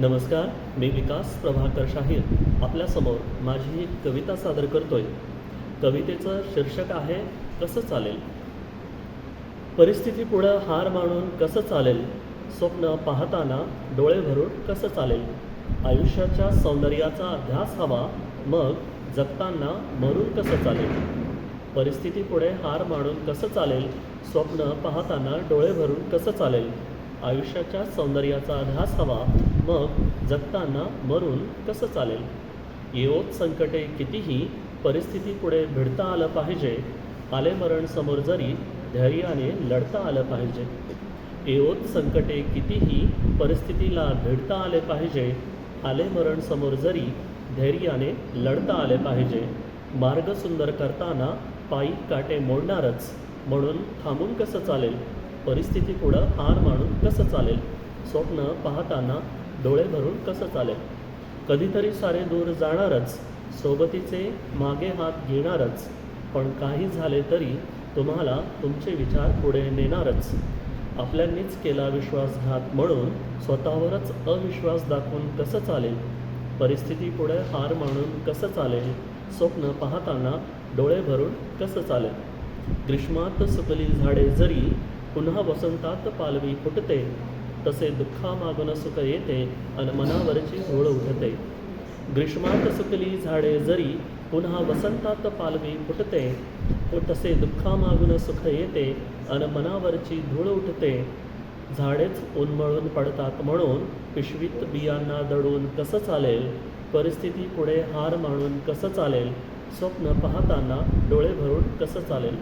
नमस्कार मी विकास प्रभाकर शाहीर. आपल्यासमोर माझी एक कविता सादर करतोय. कवितेचं शीर्षक आहे कसं चालेल? परिस्थितीपुढं हार मानून कसं चालेल? स्वप्न पाहताना डोळे भरून कसं चालेल? आयुष्याच्या सौंदर्याचा अभ्यास हवा मग जगताना मरून कसं चालेल? परिस्थितीपुढे हार मानून कसं चालेल? स्वप्न पाहताना डोळे भरून कसं चालेल? आयुष्याच्या सौंदर्याचा अध्यास हवा. मग जगताना मरून कसं चालेल? येवोत संकटे कितीही परिस्थितीपुढे भिडता आलं पाहिजे. आले मरण समोर जरी धैर्याने लढता आलं पाहिजे. येवोत संकटे कितीही परिस्थितीला भिडता आले पाहिजे. आले मरण समोर जरी धैर्याने लढता आले पाहिजे. मार्ग सुंदर करताना पायी काटे मोडणारच. म्हणून थांबून कसं चालेल? परिस्थिती पुढं हार मानून कसं चालेल? स्वप्न पाहताना डोळे भरून कसं चालेल? कधीतरी सारे दूर जाणारच सोबतीचे मागे हात घेणारच पण काही झाले तरी तुम्हाला तुमचे विचार पुढे नेणारच. आपल्यांनीच केला विश्वासघात म्हणून स्वतःवरच अविश्वास दाखवून कसं चालेल? परिस्थिती पुढे हार मानून कसं चालेल? स्वप्न पाहताना डोळे भरून कसं चालेल? ग्रीष्मात सुकली झाडे जरी पुन्हा वसंतात पालवी फुटते तसे दुःखामागून सुख येते अन मनावरची धूळ उठते. ग्रीष्मात सुकली झाडे जरी पुन्हा वसंतात पालवी फुटते व तसे दुःखामागून सुख येते अन मनावरची धूळ उठते. झाडेच उन्मळून पडतात म्हणून पिशवीत बियांना दडून कसं चालेल? परिस्थिती पुढे हार मानून कसं चालेल? स्वप्न पाहताना डोळे भरून कसं चालेल?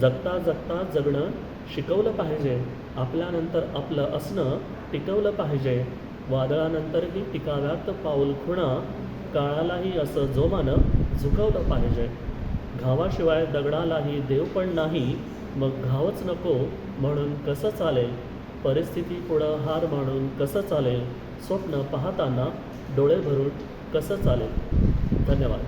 जगता जगता जगणं शिकवलं पाहिजे. आपल्यानंतर आपलं असणं टिकवलं पाहिजे. वादळानंतरही टिकाव्यात पाऊल खुणा काळालाही असं जोमानं झुकवलं पाहिजे. घावाशिवाय दगडालाही देव पण नाही मग घावच नको म्हणून कसं चालेल? परिस्थिती पुढं हार मानून कसं चालेल? स्वप्न पाहताना डोळे भरून कसं चालेल? धन्यवाद.